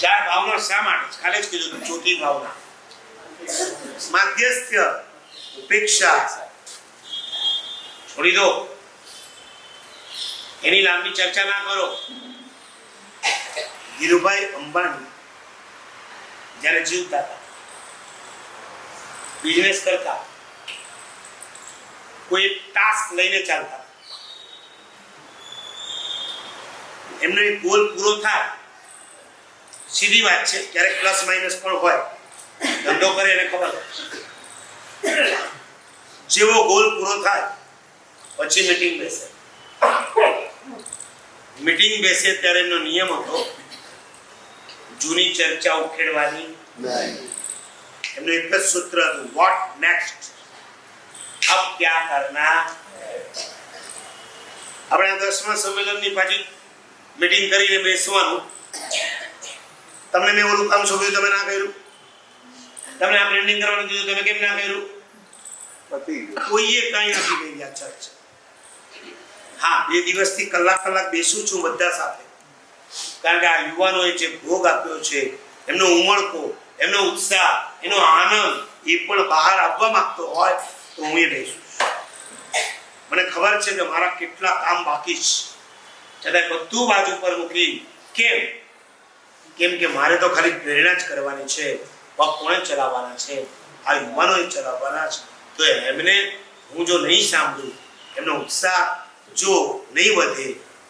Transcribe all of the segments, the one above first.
ચાર ભાવના શા માટે? ખાલી જ કીધું ચોથી ભાવના. માધ્યસ્થ્ય ઉપેક્ષા. છોડી દો. એની લાંબી ચર્ચા ના કરો. ધીરુભાઈ અંબાણી જ્યારે જીવતા હતા બિઝનેસ કરતા કોઈ ટાસ્ક લઈને ચાલતા એમનો એક ગોલ પૂરો થાય. સીધી વાત છે ક્યારેક પ્લસ માઇનસ પણ હોય. ધંધો કરે એને ખબર. જેવો ગોલ પૂરો થાય પછી મીટિંગ બેસે. મીટિંગ બેસે ત્યારે એમનો નિયમ હતો જૂની ચર્ચા ઉખેડવાની. એમનું એક જ સૂત્ર હતું વોટ નેક્સ્ટ અબ ક્યા કરના આપણે આ દસમા સંમેલનની પાછી મીટિંગ કરીને બેસવાનું. તમને મેં ઓલું કામ સોંપ્યું તમે ના કર્યું? તમને આ બ્રેન્ડિંગ કરવાનું કીધું તમે કેમ ના કર્યું? ગયું. કોઈએ કાંઈ નથી કરી આ ચર્ચા હા બે દિવસથી કલાક કલાક બેસું છું બધા સાથે. કારણ કે આ યુવાનોએ જે ભોગ આપ્યો છે એમનો ઉમળકો એમનો ઉત્સાહ એનો આનંદ એ પણ બહાર આવવા માંગતો હોય તો હું એ લઈશું. મને ખબર છે કે મારા કેટલા કામ બાકી છે. છતાં બધું બાજુ પર મૂકી. કેમ? કેમ કે મારે તો ખાલી પ્રેરણા જ કરવાની છે, પગ કોણે ચલાવવાના છે, આ યુવાનોએ ચલાવવાના છે. તો એમને હું જો નહીં સાંભળું, એમનો ઉત્સાહ જો નહીં વધે,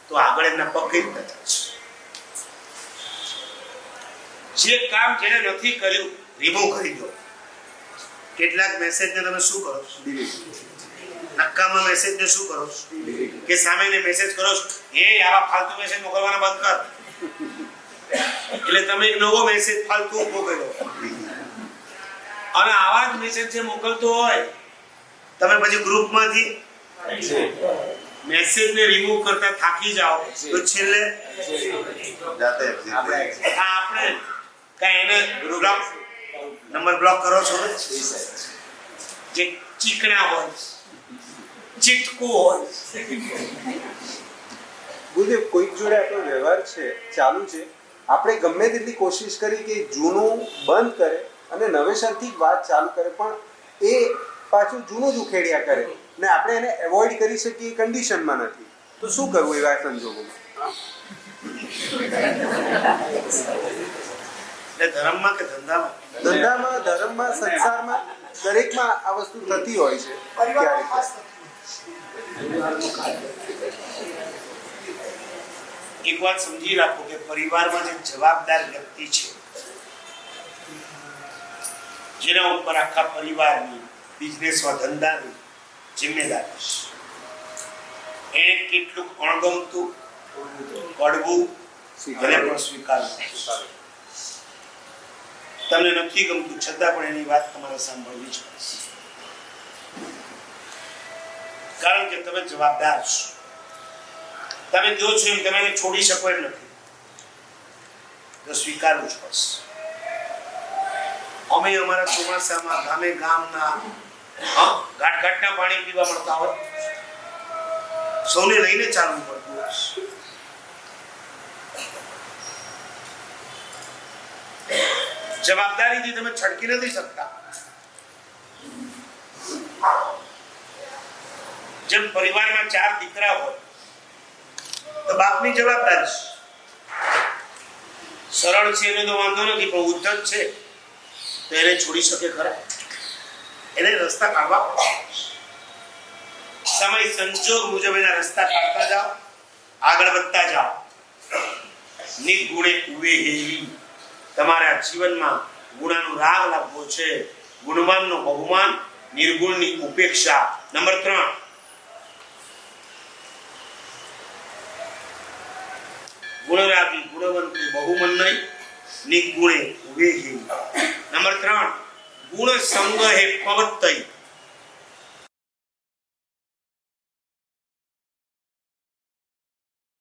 તો આગળ એમના પગ કઈ રીતે ચાલશે જે કામ જેને નથી કર્યું રિમૂવ કરી દો. કેટલાક મેસેજને તમે શું કરો નક્કામાં મેસેજને શું કરો કે સામેને મેસેજ કરો છો? એ આવા ફાલતુ મેસેજ મોકલવાના બંધ કર. એટલે તમે એક નવો મેસેજ ફાલતુ ઊભો કર્યો. અને આવા જ મેસેજ જે મોકલતો હોય તમે પછી ગ્રુપમાંથી મેસેજ ને રિમૂવ કરતા થાકી જાઓ. તો છેલ્લે? જાતે આપણે. કાંઈ એને બ્લોક નંબર બ્લોક કરો છો? ને? જે ચીકણા હોય ચીટકું હોય. ગુરુદેવ કોઈક જોડે આપણો વ્યવહાર છે ચાલુ છે? આપણે ગમે તેટલી કોશિશ કરી કે જૂનું બંધ કરે અને નવેસરથી જ વાત ચાલુ કરે પણ એ પાછું જૂનું જ ઉખેડ્યા કરે ને આપણે એને એવોઇડ કરી શકીએ એ કન્ડિશનમાં નથી. તો શું કરવું એવા સંજોગોમાં? ધર્મમાં કે ધંધામાં? ધંધામાં ધર્મમાં સંસારમાં દરેકમાં આ વસ્તુ થતી હોય છે. ક્યારેક. એક વાત સમજી રાખો કે પરિવારમાં જે જવાબદાર વ્યક્તિ છે જેના ઉપર આખા પરિવારની બિઝનેસમાં ધંધાની જિમ્મેદારી છે. એને કેટલું અણગમતું કડવું અને પણ સ્વીકારવું. તમને નથી ગમતું છતાં પણ એની વાત તમારે સાંભળવી જ પડશે. કારણ કે તમે જવાબદાર છો. તમે કહો છો એમ, તમે છોડી શકો એમ નથી. તો સ્વીકારવું જ અમે અમારા ચોમાસામાં ગામે ગામના ઘાટ ઘાટના પાણી પીવા મળતા હોય. સૌને લઈને ચાલવું પડતું હોય જવાબદારીથી તમે છટકી નથી શકતા. જેમ પરિવારમાં ચાર દીકરા હોય તો બાપની જવાબદારી છે સરળ છે એને તો વાંધો નથી પણ ઉદ્ધત છે તો એને છોડી શકે ખરા. એને રસ્તા કાઢવા સમય સંજોગ મુજબ એના રસ્તા કાઢતા જાઓ આગળ વધતા જાઓ. નિર્ગુણે ઉવે હેવી તમારા જીવનમાં ગુણાનો રાગ લાગવો છે. ગુણવાનનો બહુમાન નિર્ગુણની ઉપેક્ષા. નંબર ત્રણ. ગુણરાગી ગુણવંતુ બહુમન્નય નિગુણે ઉવેહી નંબર ત્રણ ગુણ સંગ હે પવત્તય